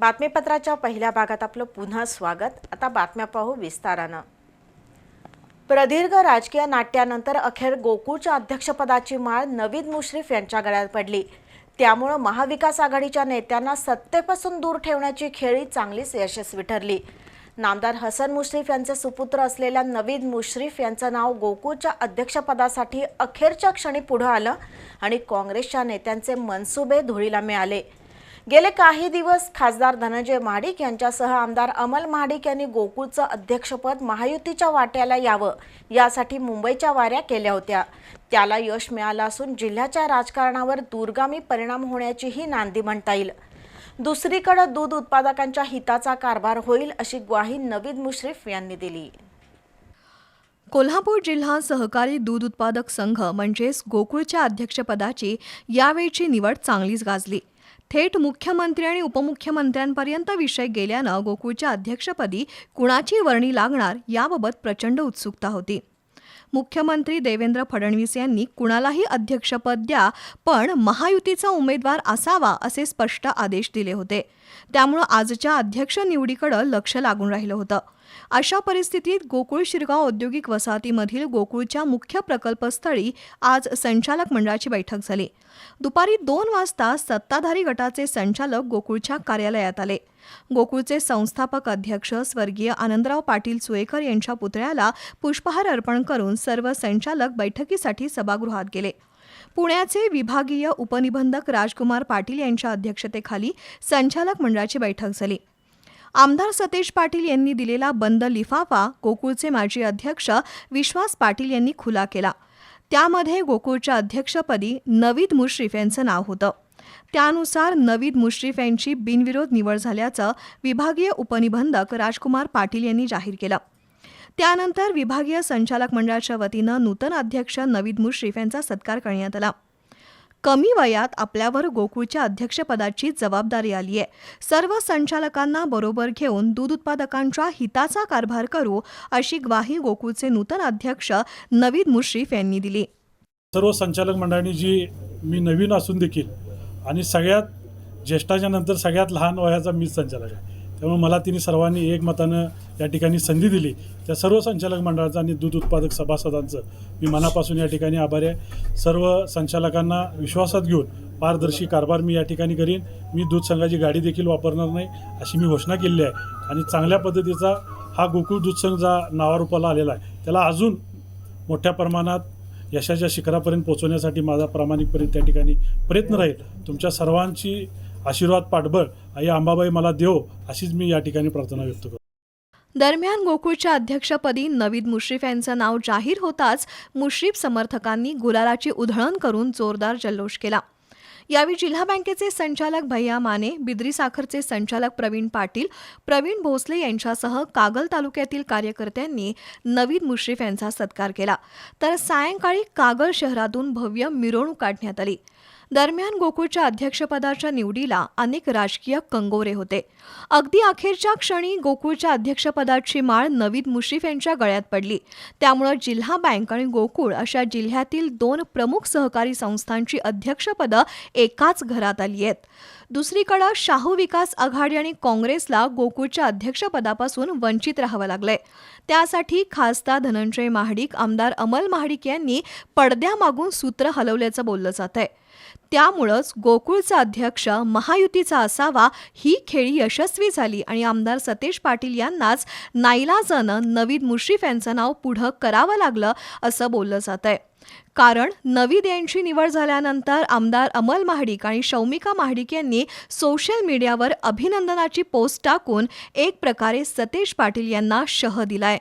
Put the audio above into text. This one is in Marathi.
बातमीपत्राच्या पहिल्या भागात आपलं पुन्हा स्वागत. आता बातम्या पाहू विस्तारानं. प्रदीर्घ राजकीय नाट्यानंतर अखेर गोकुळच्या अध्यक्षपदाची माळ नवीद मुश्रीफ यांच्या गळ्यात पडली. त्यामुळं महाविकास आघाडीच्या नेत्यांना सत्तेपासून दूर ठेवण्याची खेळी चांगलीच यशस्वी ठरली. नामदार हसन मुश्रीफ यांचे सुपुत्र असलेल्या नवीद मुश्रीफ यांचं नाव गोकुळच्या अध्यक्षपदासाठी अखेरच्या क्षणी पुढं आलं आणि काँग्रेसच्या नेत्यांचे मनसुबे धुळीला मिळाले. गेले काही दिवस खासदार धनंजय महाडिक यांच्यासह आमदार अमल महाडिक यांनी गोकुळचं अध्यक्षपद महायुतीच्या वाट्याला यावं यासाठी मुंबईच्या वाऱ्या केल्या होत्या. त्याला यश मिळालं असून जिल्ह्याच्या राजकारणावर दूरगामी परिणाम होण्याचीही नांदी म्हणता येईल. दुसरीकडे दूध उत्पादकांच्या हिताचा कारभार होईल अशी ग्वाही नवीद मुश्रीफ यांनी दिली. कोल्हापूर जिल्हा सहकारी दूध उत्पादक संघ म्हणजेच गोकुळच्या अध्यक्षपदाची यावेळची निवड चांगलीच गाजली. थेट मुख्यमंत्री आणि उपमुख्यमंत्र्यांपर्यंत विषय गेल्यानं गोकुळच्या अध्यक्षपदी कुणाची वर्णी लागणार याबाबत प्रचंड उत्सुकता होती. मुख्यमंत्री देवेंद्र फडणवीस यांनी कुणालाही अध्यक्षपद द्या पण महायुतीचा उमेदवार असावा असे स्पष्ट आदेश दिले होते. त्यामुळं आजच्या अध्यक्ष निवडीकडं लक्ष लागून राहिलं होतं. अशा परिस्थितीत गोकुळ शिरगाव औद्योगिक वसाहतीमधील गोकुळच्या मुख्य प्रकल्पस्थळी आज संचालक मंडळाची बैठक झाली. दुपारी दोन वाजता सत्ताधारी गटाचे संचालक गोकुळच्या कार्यालयात आले. गोकुळचे संस्थापक अध्यक्ष स्वर्गीय आनंदराव पाटील सुयेकर यांच्या पुतळ्याला पुष्पहार अर्पण करून सर्व संचालक बैठकीसाठी सभागृहात गेले. पुण्याचे विभागीय उपनिबंधक राजकुमार पाटील यांच्या अध्यक्षतेखाली संचालक मंडळाची बैठक झाली. आमदार सतेज पाटील यांनी दिलेला बंद लिफाफा गोकुळचे माजी अध्यक्ष विश्वास पाटील यांनी खुला केला. त्यामध्ये गोकुळच्या अध्यक्षपदी नवीद मुश्रीफ यांचं नाव होतं. त्यानुसार नवीद मुश्रीफ यांची बिनविरोध निवड झाल्याचं विभागीय उपनिबंधक राजकुमार पाटील यांनी जाहीर केलं. त्यानंतर विभागीय संचालक मंडळाच्या वतीनं नूतन अध्यक्ष नवीद मुश्रीफ यांचा सत्कार करण्यात आला. कमी वयात आपल्यावर गोकुळच्या अध्यक्षपदाची जबाबदारी आली आहे. सर्व संचालकांना बरोबर घेऊन दूध उत्पादकांच्या हिताचा कारभार करू अशी ग्वाही गोकुळचे नूतन अध्यक्ष नवीद मुश्रीफ यांनी दिली. सर्व संचालक मंडळाने जी मी नवीन असून देखील आणि सगळ्यात ज्येष्ठाच्या नंतर सगळ्यात लहान वयाचा मीच संचालक आहे. त्यामुळे मला तिने सर्वांनी एकमतानं या ठिकाणी संधी दिली. त्या सर्व संचालक मंडळाचं आणि दूध उत्पादक सभासदांचं मी मनापासून या ठिकाणी आभारी आहे. सर्व संचालकांना विश्वासात घेऊन पारदर्शी कारभार मी या ठिकाणी करीन. मी दूध संघाची गाडी देखील वापरणार नाही अशी मी घोषणा केली आहे. आणि चांगल्या पद्धतीचा हा गोकुळ दूध संघ जा नावारूपाला आलेला आहे. त्याला अजून मोठ्या प्रमाणात यशाच्या शिखरापर्यंत पोहोचवण्यासाठी माझा प्रामाणिकपणे त्या ठिकाणी प्रयत्न राहील. तुमच्या सर्वांची आशीर्वाद पाठबळ आई अंबाबाई मला देव अशीच मी या ठिकाणी प्रार्थना व्यक्त करतो. दरम्यान गोकुळच्या अध्यक्षपदी नवीद मुश्रीफ यांचं नाव जाहीर होताच मुश्रीफ समर्थकांनी गुलालाची उधळण करून जोरदार जल्लोष केला. यावेळी जिल्हा बँकेचे संचालक भैया माने बिद्री साखरचे संचालक प्रवीण पाटील प्रवीण भोसले यांच्यासह कागल तालुक्यातील कार्यकर्त्यांनी नवीद मुश्रीफ यांचा सत्कार केला. तर सायंकाळी कागल शहरातून भव्य मिरवणूक काढण्यात आली. दरम्यान गोकुळच्या अध्यक्षपदाच्या निवडीला अनेक राजकीय कंगोरे होते. अगदी अखेरच्या क्षणी गोकुळच्या अध्यक्षपदाची माळ नवीद मुश्रीफ यांच्या गळ्यात पडली. त्यामुळं जिल्हा बँक आणि गोकुळ अशा जिल्ह्यातील दोन प्रमुख सहकारी संस्थांची अध्यक्षपदं एकाच घरात आली आहेत. दुसरीकडे शाहू विकास आघाडी आणि काँग्रेसला गोकुळच्या अध्यक्षपदापासून वंचित राहावं लागलंय. त्यासाठी खासदार धनंजय महाडिक आमदार अमल महाडिक यांनी पडद्यामागून सूत्र हलवल्याचं बोललं जात आहे त्यामुळंच गोकुळचा अध्यक्ष महायुतीचा असावा ही खेळी यशस्वी झाली आणि आमदार सतेज पाटील यांनाच नाईलाजानं नवीद मुश्रीफ यांचं नाव पुढं करावं लागलं असं बोललं जात आहे. कारण नवीद यांची निवड झाल्यानंतर आमदार अमल महाडिक आणि शौमिका महाडिक यांनी सोशल मीडियावर अभिनंदनाची पोस्ट टाकून एक प्रकारे सतेज पाटील यांना शह दिलाय.